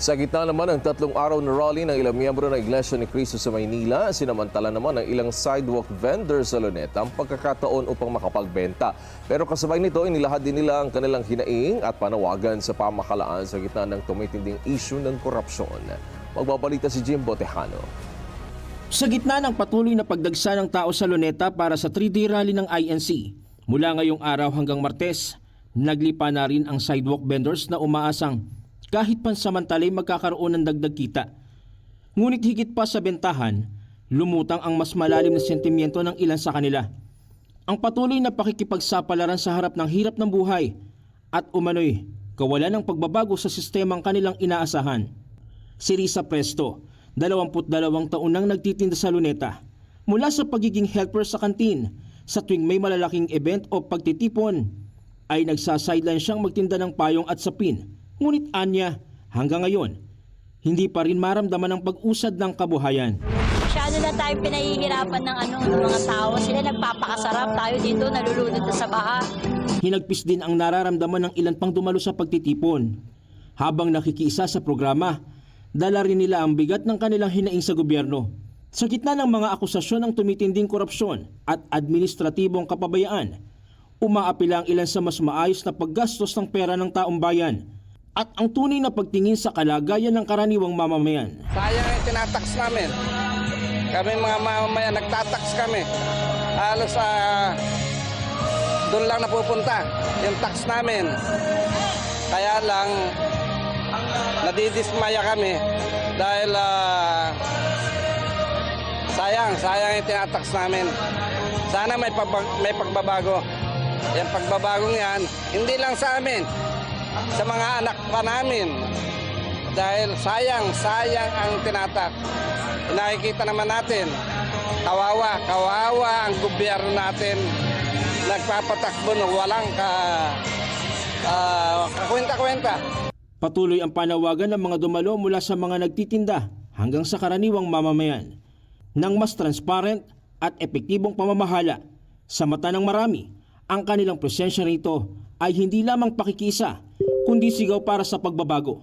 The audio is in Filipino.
Sa gitna naman ng tatlong araw na rally ng ilang miyembro ng Iglesia ni Cristo sa Maynila, sinamantala naman ng ilang sidewalk vendors sa Luneta ang pagkakataon upang makapagbenta. Pero kasabay nito, inilahad din nila ang kanilang hinaing at panawagan sa pamahalaan sa gitna ng tumitinding issue ng korupsyon. Magbabalita si Jimbo Tejano. Sa gitna ng patuloy na pagdagsa ng tao sa Luneta para sa 3-day rally ng INC, mula ngayong araw hanggang Martes, naglipa na rin ang sidewalk vendors na umaasang kahit pansamantalay magkakaroon ng dagdag kita. Ngunit higit pa sa bentahan, lumutang ang mas malalim na sentimiento ng ilan sa kanila. Ang patuloy na pakikipagsapalaran sa harap ng hirap ng buhay at umano'y kawalan ng pagbabago sa sistemang kanilang inaasahan. Si Risa Presto, 22 taon nang nagtitinda sa luneta. Mula sa pagiging helper sa kantin, sa tuwing may malalaking event o pagtitipon, ay nagsasideline siyang magtinda ng payong at sapin. Ngunit anya, hanggang ngayon, hindi pa rin maramdaman ang pag-usad ng kabuhayan. Masyado na tayo pinahihirapan ng ano ng mga tao. Sila nagpapakasarap tayo dito, nalulunod na sa baha. Hinagpis din ang nararamdaman ng ilan pang dumalo sa pagtitipon. Habang nakikiisa sa programa, dala rin nila ang bigat ng kanilang hinaing sa gobyerno. Sa gitna ng mga akusasyon ng tumitinding korupsyon at administratibong kapabayaan, umaapila ang ilan sa mas maayos na paggastos ng pera ng taong bayan at ang tunay na pagtingin sa kalagayan ng karaniwang mamamayan. Sayang yung tinatax namin. Kami mga mamamayan, nagtatax kami. Halos sa doon lang napupunta yung tax namin. Kaya lang, nadidismaya kami dahil ah, sayang, sayang yung tinatax namin. Sana may, pabag- may pagbabago. Yung pagbabagong yan, hindi lang sa amin, sa mga anak pa namin. Dahil sayang, sayang ang tinatak. Nakikita naman natin, kawawa, kawawa ang gobyerno natin. Nagpapatakbo ng walang ka, ah, kakwenta-kwenta. Patuloy ang panawagan ng mga dumalo mula sa mga nagtitinda hanggang sa karaniwang mamamayan ng mas transparent at epektibong pamamahala sa mata ng marami. Ang kanilang presensya rito ay hindi lamang pakikisa kundi sigaw para sa pagbabago.